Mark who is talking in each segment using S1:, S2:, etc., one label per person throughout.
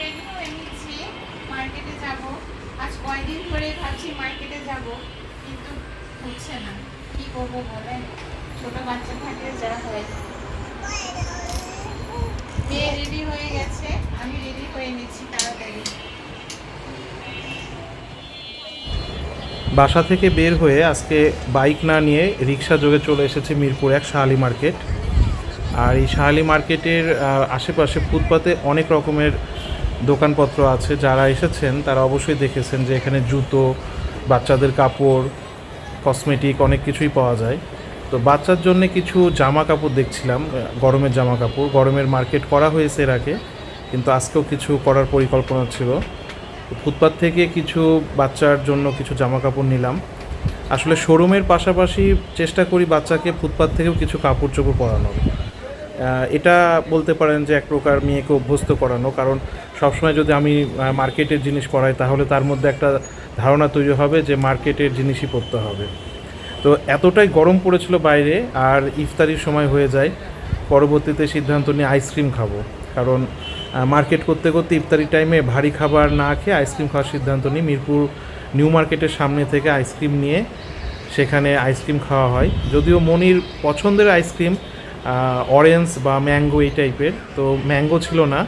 S1: Ready নিচ্ছি। মার্কেটে যাব। আজ কয়দিন ধরে ভাবছি মার্কেটে যাব, কিন্তু হচ্ছে না। কি করব বলেন? ছোট বাচ্চা থাকলে যা হয়। মেয়ে রেডি হয়ে গেছে। আমি রেডি হয়ে নিচ্ছি তাড়াতাড়ি।
S2: বাসা থেকে বের হয়ে আজকে বাইক না নিয়ে রিক্সা যোগে চলে এসেছে মিরপুর এক শাহালি মার্কেট আর এই শাহালি মার্কেটের আশেপাশে ফুটপাতে অনেক রকমের দোকানপত্র আছে। যারা এসেছেন, তারা অবশ্যই দেখেছেন যে এখানে জুতো, বাচ্চাদের কাপড়, কসমেটিক অনেক কিছুই পাওয়া যায়। তো বাচ্চার জন্য কিছু জামা কাপড় দেখছিলাম, গরমের জামা কাপড় গরমের মার্কেট করা হয়েছে এর আগে, কিন্তু আজকেও কিছু করার পরিকল্পনা ছিল। ফুটপাত থেকে কিছু বাচ্চার জন্য কিছু জামা কাপড় নিলাম। আসলে শোরুমের পাশাপাশি চেষ্টা করি বাচ্চাকে ফুটপাত থেকেও কিছু কাপড় চোপড় পরানোর। এটা বলতে পারেন যে এক প্রকার মেয়েকে অভ্যস্ত করানো, কারণ সবসময় যদি আমি মার্কেটের জিনিস পরাই তাহলে তার মধ্যে একটা ধারণা তৈরি হবে যে মার্কেটের জিনিসই পরতে হবে। তো এতটাই গরম পড়েছিল বাইরে, আর ইফতারির সময় হয়ে যায়, পরবর্তীতে সিদ্ধান্ত নিয়ে আইসক্রিম খাব। কারণ মার্কেট করতে করতে ইফতারি টাইমে ভারী খাবার না খেয়ে আইসক্রিম খাওয়ার সিদ্ধান্ত নিই। মিরপুর নিউ মার্কেটের সামনে থেকে আইসক্রিম নিয়ে সেখানে আইসক্রিম খাওয়া হয়। যদিও মনির পছন্দের আইসক্রিম অরেঞ্জ বা ম্যাঙ্গো এই টাইপের তো ম্যাঙ্গো ছিল না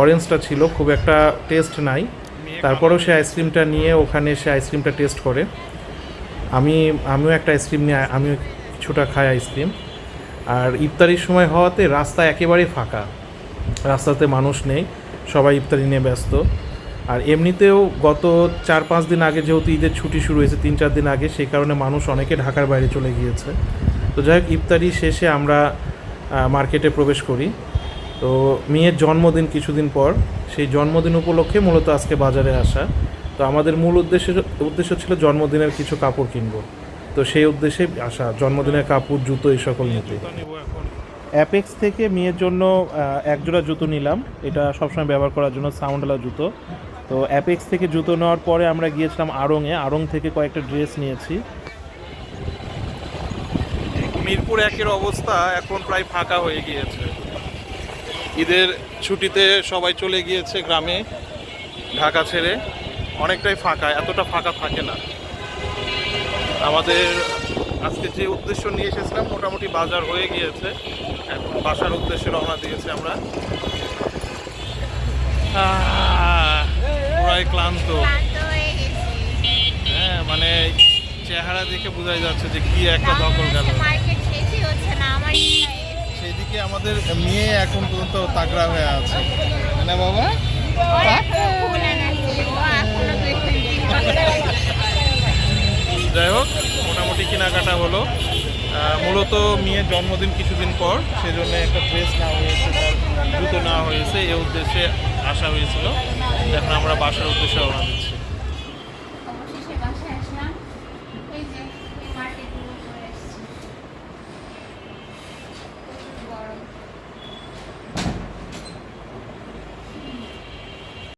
S2: অরেঞ্জটা ছিল, খুব একটা টেস্ট নাই। তারপরেও সে আইসক্রিমটা নিয়ে ওখানে সে আইসক্রিমটা টেস্ট করে। আমি, আমিও একটা আইসক্রিম নিয়ে, আমিও কিছুটা খাই আইসক্রিম আর ইফতারির সময় হওয়াতে রাস্তা একেবারেই ফাঁকা। রাস্তাতে মানুষ নেই, সবাই ইফতারি নিয়ে ব্যস্ত। আর এমনিতেও গত চার পাঁচ দিন আগে যেহেতু ঈদের ছুটি শুরু হয়েছে তিন চার দিন আগে, সেই কারণে মানুষ অনেকে ঢাকার বাইরে চলে গিয়েছে। তো যাই হোক ইফতারি শেষে আমরা মার্কেটে প্রবেশ করি। তো মেয়ের জন্মদিন কিছুদিন পর। সেই জন্মদিন উপলক্ষে মূলত আজকে বাজারে আসা। তো আমাদের মূল উদ্দেশ্য উদ্দেশ্য ছিল জন্মদিনের কিছু কাপড় কিনবো। তো সেই উদ্দেশ্যে আসা জন্মদিনের কাপড় জুতো এই সকল নিতে অ্যাপেক্স থেকে মেয়ের জন্য আহ, এক জোড়া জুতো নিলাম। এটা সবসময় ব্যবহার করার জন্য সাউন্ডওয়ালা জুতো। তো অ্যাপেক্স থেকে জুতো নেওয়ার পরে আমরা গিয়েছিলাম আড়ংয়ে আড়ং থেকে কয়েকটা ড্রেস নিয়েছি। মিরপুর একের অবস্থা এখন প্রায় ফাঁকা হয়ে গিয়েছে। ঈদের ছুটিতে সবাই চলে গিয়েছে গ্রামে ঢাকা ছেড়ে। অনেকটাই ফাঁকা এতটা ফাঁকা থাকে না। আমাদের আজকে যে উদ্দেশ্য নিয়ে এসেছিলাম মোটামুটি বাজার হয়ে গিয়েছে। এখন বাসার উদ্দেশ্যে রওনা দিয়েছি আমরা। পুরাই ক্লান্ত।
S1: হ্যাঁ
S2: মানে চেহারা দেখে বোঝাই যাচ্ছে যে কি একটা ধকল গেল।
S1: মার্কেট শেষই হচ্ছে না আমার
S2: সেদিকে আমাদের মেয়ে এখন পর্যন্ত তাগড়া হয়ে আছে। না বাবা?
S1: দুই তিন
S2: যাই হোক মোটামুটি কেনাকাটা হলো। মূলত মেয়ের জন্মদিন কিছুদিন পর সেজন্য একটা ড্রেস নেওয়া হয়েছে জুতো নেওয়া হয়েছে এই উদ্দেশ্যে আসা হয়েছিল। এখন আমরা বাসার উদ্দেশ্যে রওনা দিচ্ছি।